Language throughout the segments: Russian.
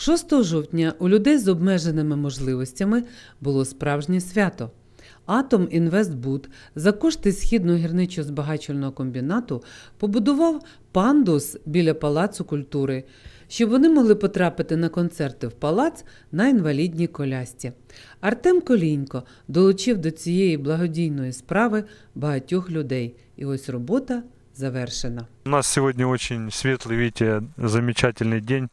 6 жовтня у людей з обмеженими можливостями було справжнє свято. Атом Інвестбуд за кошти східного гірничо-збагачувального комбінату побудував пандус біля Палацу культури, щоб вони могли потрапити на концерти в палац на інвалідній колясці. Артем Колінько долучив до цієї благодійної справи багатьох людей. І ось робота завершена. У нас сегодня очень светлый, видите, замечательный день.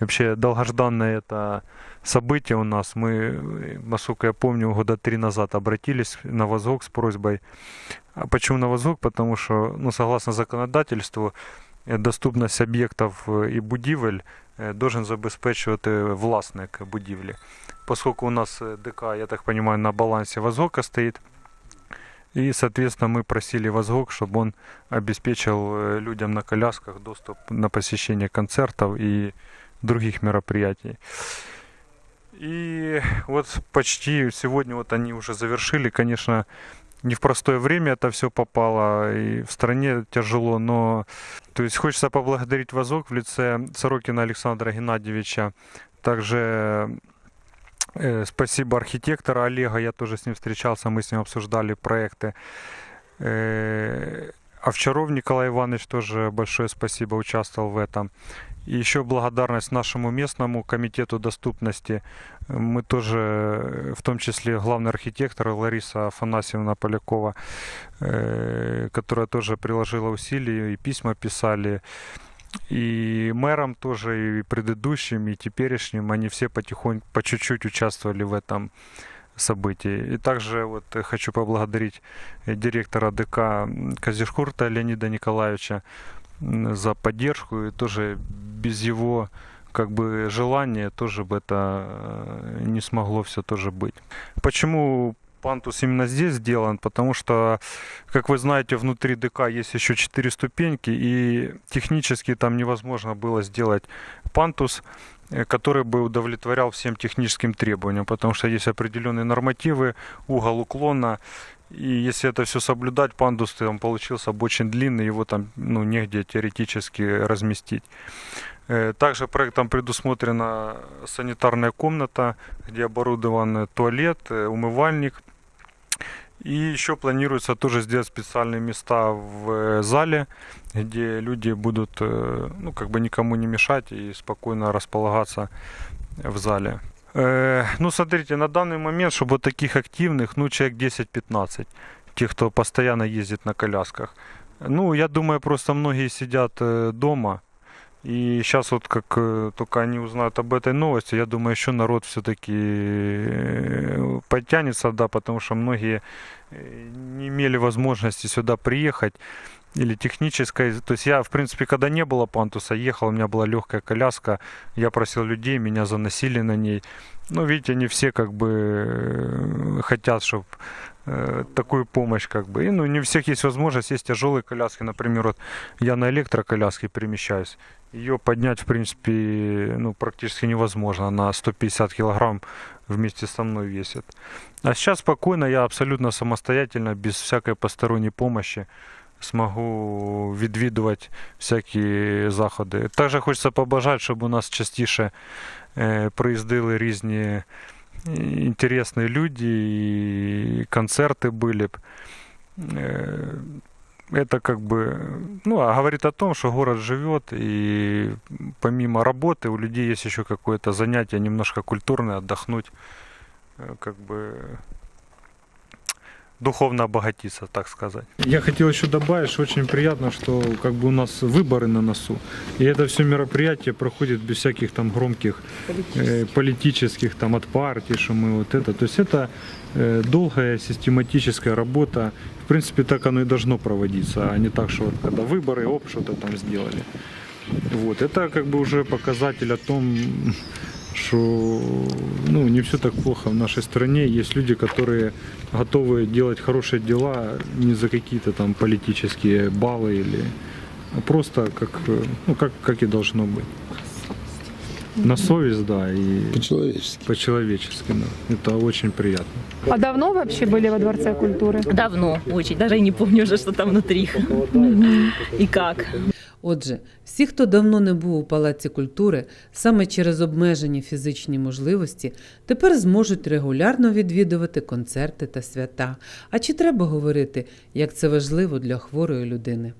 Вообще долгожданное это событие у нас. Мы, э, насколько я помню, года три назад обратились на ВОЗГОК с просьбой. А почему на ВОЗГОК? Потому что, ну, согласно законодательству, э, доступность об'єктів э, і будівель э, должен забезпечувати власник будівлі. Поскольку у нас э, ДК, я так понимаю, на балансе ВОЗГОКа стоит, и, соответственно, мы просили ВОЗГОК, чтобы он обеспечил э, людям на колясках доступ на посещение концертов и других мероприятий. И вот почти сегодня вот они уже завершили, конечно, не в простое время это все попало, и в стране тяжело, но то есть хочется поблагодарить ВОЗОК в лице Сорокина Александра Геннадьевича, также э, спасибо архитектора Олега, я тоже с ним встречался, мы с ним обсуждали проекты. Э, Овчаров Николай Иванович тоже большое спасибо, участвовал в этом. И еще благодарность нашему местному комитету доступности. Мы тоже, э, в том числе главный архитектор Лариса Афанасьевна Полякова, э, которая тоже приложила усилия и письма писали. И мэрам тоже, и предыдущим, и теперешним, они все потихоньку, по чуть-чуть участвовали в этом событии. И также вот э, хочу поблагодарить директора ДК Казишкурта Леонида Николаевича за поддержку. И тоже без его как бы желания тоже бы это э, не смогло все тоже быть. Почему пантус именно здесь сделан? Потому что, как вы знаете, внутри ДК есть еще четыре ступеньки, и технически там невозможно было сделать пантус, который бы удовлетворял всем техническим требованиям, потому что есть определенные нормативы, угол уклона, и если это все соблюдать, пандус там получился бы очень длинный, его там ну, негде теоретически разместить. Э, Также проектом предусмотрена санитарная комната, где оборудован туалет, э, умывальник. И еще планируется тоже сделать специальные места в э, зале, где люди будут, э, ну, как бы никому не мешать и спокойно располагаться в зале. Э, Ну, смотрите, на данный момент, чтобы вот таких активных, ну, человек 10-15, тех, кто постоянно ездит на колясках. Ну, я думаю, просто многие сидят дома, и сейчас вот как э, только они узнают об этой новости, я думаю, еще народ все-таки подтянется, да, потому что многие э, не имели возможности сюда приехать или технической. То есть я, в принципе, когда не было пантуса, ехал, у меня была легкая коляска, я просил людей, меня заносили на ней. Ну, видите, не все как бы э, хотят, чтобы такую помощь как бы. И, ну, не у всех есть возможность, есть тяжелые коляски, например, вот я на электроколяске перемещаюсь. Ее поднять, в принципе, ну, практически невозможно. Она 150 килограмм вместе со мной весит. А сейчас спокойно, я абсолютно самостоятельно, без всякой посторонней помощи смогу відвідувати всякі заходи. Також хочеться побажати, щоб у нас частіше е, приїздили різні е, інтересні люди, і концерти були б. это как бы, ну, а говорит о том, что город живет, и помимо работы у людей есть еще какое-то занятие немножко культурное, отдохнуть, э, как бы духовно обогатиться, так сказать. Я хотел еще добавить, что очень приятно, что как бы у нас выборы на носу. И это все мероприятие проходит без всяких там громких э, политических там от партий, что мы вот это. То есть это э, долгая систематическая работа. В принципе, так оно и должно проводиться, а не так, что вот когда выборы, оп, что-то там сделали. Вот. Это как бы уже показатель о том, что ну, не все так плохо в нашей стране. Есть люди, которые готовы делать хорошие дела не за какие-то там политические баллы или а просто как, ну, как, как и должно быть. На совесть, да, и По-человечески. по-человечески, да. Это очень приятно. А давно вообще были во Дворце культуры? Давно, очень. Даже и не помню уже, что там внутри. И как. Отже, всі, хто давно не був у Палаці культури, саме через обмежені фізичні можливості, тепер зможуть регулярно відвідувати концерти та свята. А чи треба говорити, як це важливо для хворої людини?